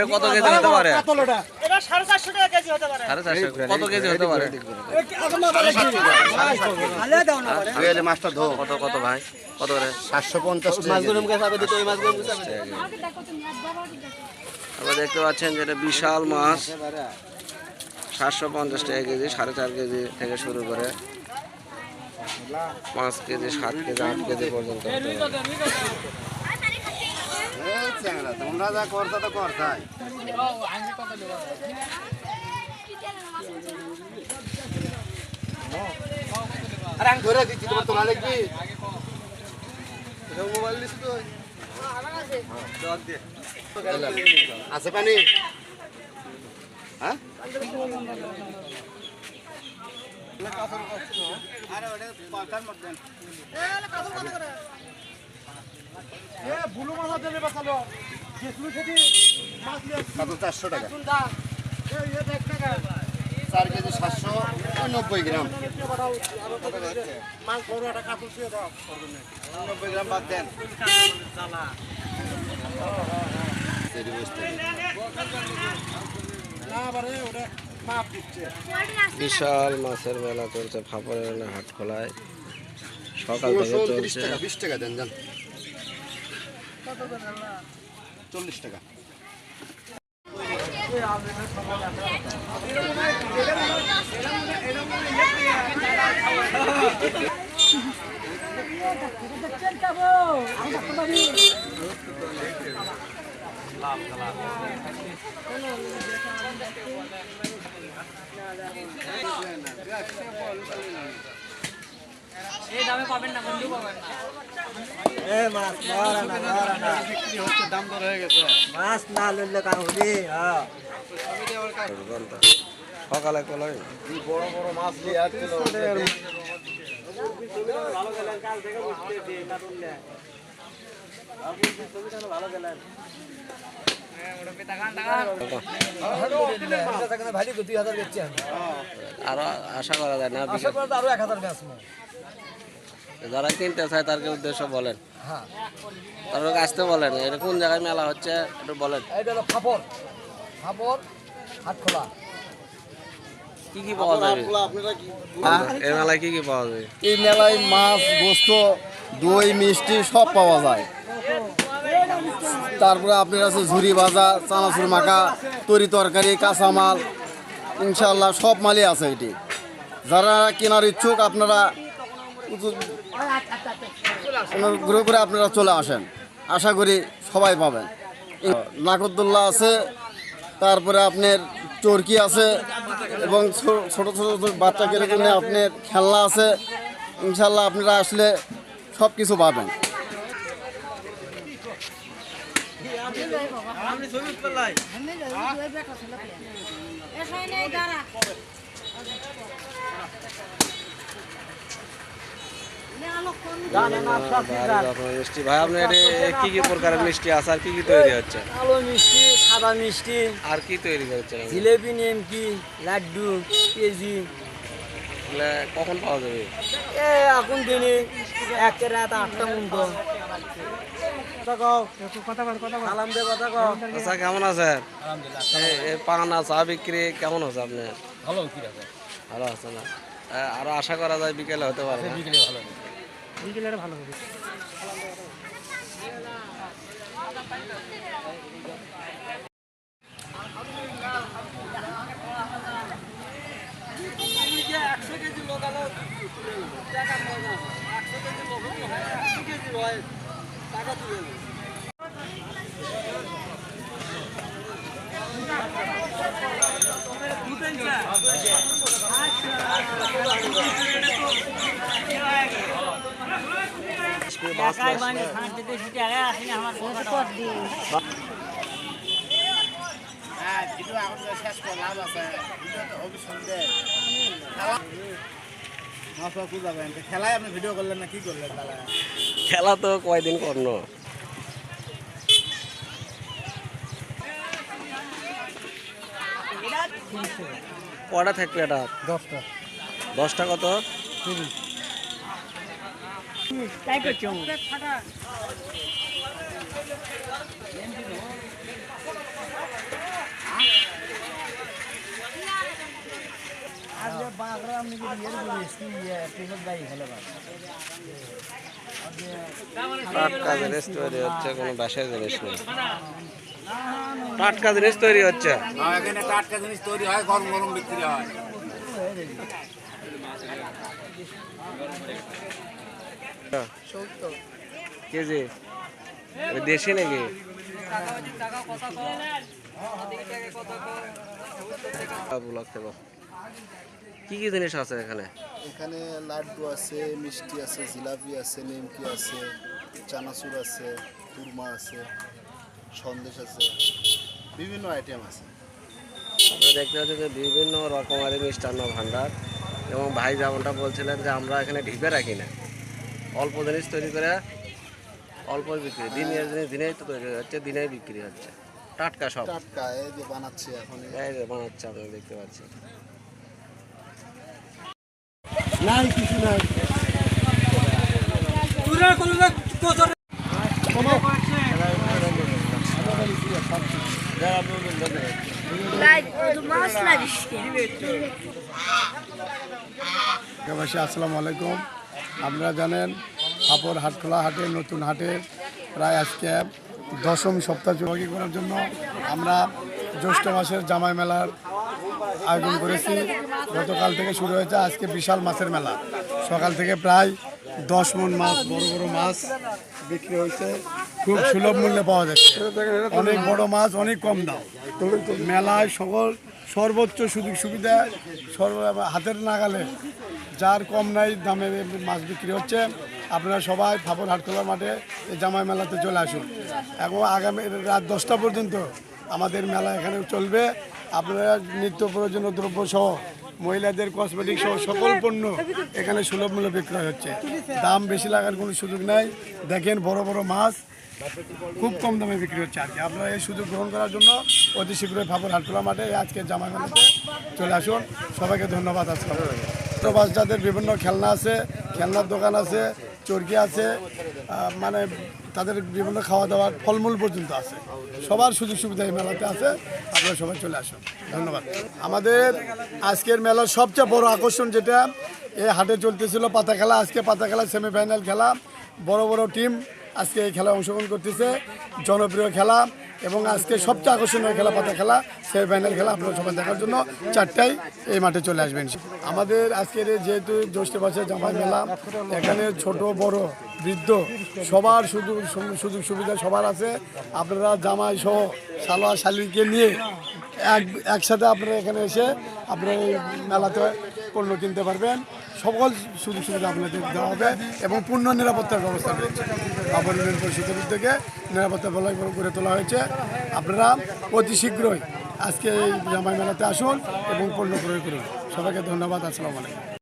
কত কেজি হতে পারে কত কেজি হতে পারে মাছটা ধো কত কত ভাই কত করে সাতশো পঞ্চাশ দেখতে পাচ্ছেন যেটা বিশাল মাছ। সাতশো পঞ্চাশ টাকা কেজি সাড়ে চার কেজি থেকে শুরু করে পাঁচ কেজি সাত কেজি আট কেজি পর্যন্ত। তোমরা যা করতা তো করতাই আরে আমি ধরে দিচ্ছি তোমার তোলা লিখবি মোবাইল দিস তো আছে পানি? হ্যাঁ? চারশো টাকা। চার কেজি সাতশো নব্বই গ্রাম। নব্বই গ্রাম বাদ দেন। বিশাল মাছের মেলা চলছে ফাপড়ের হাট খোলায় সকাল থেকে চলছে বিশ টাকা দেন যান চল্লিশ টাকা এই দামে পাবেন না বন্ধু পাবেন না। মাছ না লইলে কার হবি? হ্যাঁ। সকালে কলাই বড় বড় মাছ দিয়ে আর কিলো ভাই দুই হাজার বেচছি আমি আরও আশা করা যায় না আশা করি তো আরও এক হাজার যারা কিনতে চায় তারকে উদ্দেশ্য বলেন? হ্যাঁ। তারপরে আসতে বলেন এটা কোন জায়গায় মেলা হচ্ছে একটু বলেন। এইটা হলো ফাপড়। ফাপড় হাট কি কি পাওয়া যাবে? এই মেলায় কি কি পাওয়া যাবে? এই মেলায় মাছ গোস্ত দই মিষ্টি সব পাওয়া যায়। তারপরে আপনার আছে ঝুরি ভাজা, চানাচুর মাখা, তরি তরকারি, কাঁচামাল ইনশাল্লাহ সব মালই আছে এটি। যারা কেনার ইচ্ছুক আপনারা ঘুরে ঘুরে আপনারা চলে আসেন। আশা করি সবাই পাবেন। নাকদুল্লাহ আছে, তারপরে আপনার চরকি আছে এবং ছোট ছোট বাচ্চাদের জন্য আপনার খেলনা আছে। ইনশাল্লাহ আপনারা আসলে সব কিছু পাবেন। কি কি প্রকারের মিষ্টি কি কি তৈরি হচ্ছে মিষ্টি সাদা মিষ্টি আর কি তৈরি জিলেবি নিমকি লাড্ডু এগুলা কখন পাওয়া যাবে এখন দিনে এক রাত আটটা পর্যন্ত সালাম দে কথা কও। আচ্ছা কেমন আছেন? এই পানা চা বিক্রি কেমন হচ্ছে আপনার ভালো আছে? ভালো আছে না? আরও আশা করা যায় বিকেলে হতে পারে বিকেলে ভালো বিকেলের ভালো হবে। খেলায় আপনি ভিডিও করলেন না কি করলেন খেলা তো কয়দিন করল? কটা থাকবে এটা? দশটা। দশটা কত? টাটকা জিনিস তৈরি হচ্ছে কোনো বাসায় জিনিস নেই টাটকা জিনিস তৈরি হচ্ছে। এখানে টাটকা জিনিস তৈরি হয় গরম গরম বিক্রি হয়। কেজি? দেশি নাকি? ব্লক কি কি জিনিস আছে এখানে? এখানে লাড্ডু আছে মিষ্টি আছে জিলাপি আছে নিমকি আছে চানাচুর আছে কুরমা আছে। সন্দেশ আছে বিভিন্ন আইটেম আছে। আমরা দেখতে পাচ্ছি যে বিভিন্ন রকমারি মিষ্টান্ন ভাণ্ডার এবং ভাই যেমনটা বলছিলেন যে আমরা এখানে ঢিপে রাখি না। অল্প জিনিস তৈরি করে অল্প বিক্রি দিনের জিনিস দিনেই তো তৈরি হচ্ছে দিনেই বিক্রি হচ্ছে। টাটকা সব। টাটকা এই যে বানাচ্ছি এখন। এই যে বানাচ্ছে আপনারা দেখতে পাচ্ছেন। নাই কিছু নাই। মাছ লাগিস আসসালামু আলাইকুম। আপনারা জানেন, হাপর হাটখোলা হাটে, নতুন হাটে প্রায় আজকে দশম সপ্তাহ যোগাগী করার জন্য আমরা জ্যৈষ্ঠ মাসের জামাই মেলার আয়োজন করেছি। গতকাল থেকে শুরু হয়েছে আজকে বিশাল মাছের মেলা। সকাল থেকে প্রায় দশ মন মাছ, বড় বড় মাছ বিক্রি হয়েছে। খুব সুলভ মূল্যে পাওয়া যাচ্ছে। অনেক বড় মাছ, অনেক কম দাম। মেলায় সকল সর্বোচ্চ সুযোগ সুবিধা, সর্ব হাতের নাগালে। যার কম নাই দামে মাছ বিক্রি হচ্ছে। আপনারা সবাই ফাপর হাটখোলা মাঠে এই জামাই মেলাতে চলে আসুন। এবং আগামী রাত দশটা পর্যন্ত আমাদের মেলা এখানে চলবে। আপনারা নিত্য প্রয়োজনীয় দ্রব্য সহ, মহিলাদের কসমেটিক সহ সকল পণ্য এখানে সুলভ মূল্যে বিক্রয় হচ্ছে। দাম বেশি লাগার কোনো সুযোগ নাই। দেখেন বড় বড় মাছ। খুব কম দামে বিক্রি হচ্ছে আর কি। আপনারা এই সুযোগ গ্রহণ করার জন্য অতি শীঘ্রই ফাপর হাটখোলা মাঠে আজকে জামাই মেলাতে চলে আসুন। সবাইকে ধন্যবাদ, আসসালাম তো বাচ্চাদের বিভিন্ন খেলনা আছে, খেলনার দোকান আছে, চরকি আছে মানে তাদের বিভিন্ন খাওয়া দাওয়ার ফলমূল পর্যন্ত আছে। সবার সুযোগ সুবিধা এই মেলাতে আছে। আপনারা সবাই চলে আসুন। ধন্যবাদ। আমাদের আজকের মেলার সবচেয়ে বড় আকর্ষণ যেটা, এই হাটে চলতেছিল পাতা খেলা আজকে পাতা খেলা সেমিফাইনাল খেলা। বড় বড় টিম আজকে এই খেলায় অংশগ্রহণ করতেছে। জনপ্রিয় খেলা এবং আজকে সবচেয়ে আকর্ষণীয় খেলা, পাতা খেলা, সেমিফাইনাল খেলা আপনারা সবাই দেখার জন্য চারটায় এই মাঠে চলে আসবেন। আমাদের আজকের যেহেতু জ্যৈষ্ঠ মাসে জামাই মেলা, এখানে ছোট, বড়, বৃদ্ধ সবার সুযোগ সুযোগ সুবিধা সবার আছে। আপনারা জামাই সহ সালোয়া শালিকে নিয়ে এক একসাথে আপনারা এখানে এসে আপনারা এই মেলাতে পণ্য কিনতে পারবেন। সকল সুযোগ সুবিধা আপনাদের দেওয়া হবে এবং পূর্ণ নিরাপত্তার ব্যবস্থা রয়েছে। ইউনিয়ন পরিষদের উদ্যোগে নিরাপত্তা বলয় গড়ে তোলা হয়েছে। আপনারা অতি শীঘ্রই আজকে এই জামাই মেলাতে আসুন এবং পণ্য ক্রয় করুন। সবাইকে ধন্যবাদ। আসসালামু আলাইকুম।